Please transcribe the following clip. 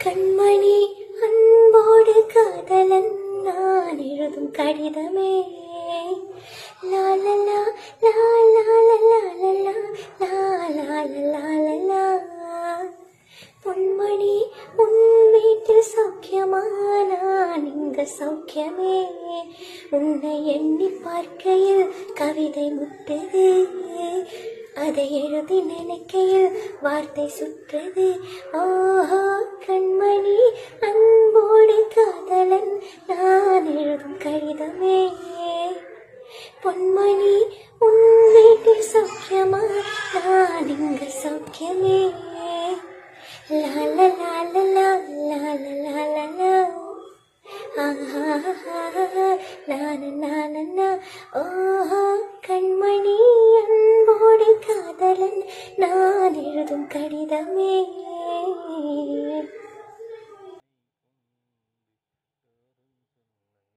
கண்மணி அன்போடு காதலன் நான் எழுதும் கடிதமே லாலலா லாலாலலாலலா லாலாலலாலலா பொன்மணி உன் வீட்டில் சௌக்கியமா நான் இங்க சௌக்கியமே உன்னை எண்ணி பார்க்கையில் கவிதை முட்டுது அதை எழுதி நினைக்கையில் வார்த்தை சுற்றுது ஓஹோ எழுதும் கடிதமே. பொன்மணி உன் வீட்டில் சௌக்கியமா? நான் இங்கு சௌக்கியமே. லால லால லால லால. ஓஹோ கண்மணி அன்போடு காதலன். நான் எழுதும் கடிதமே.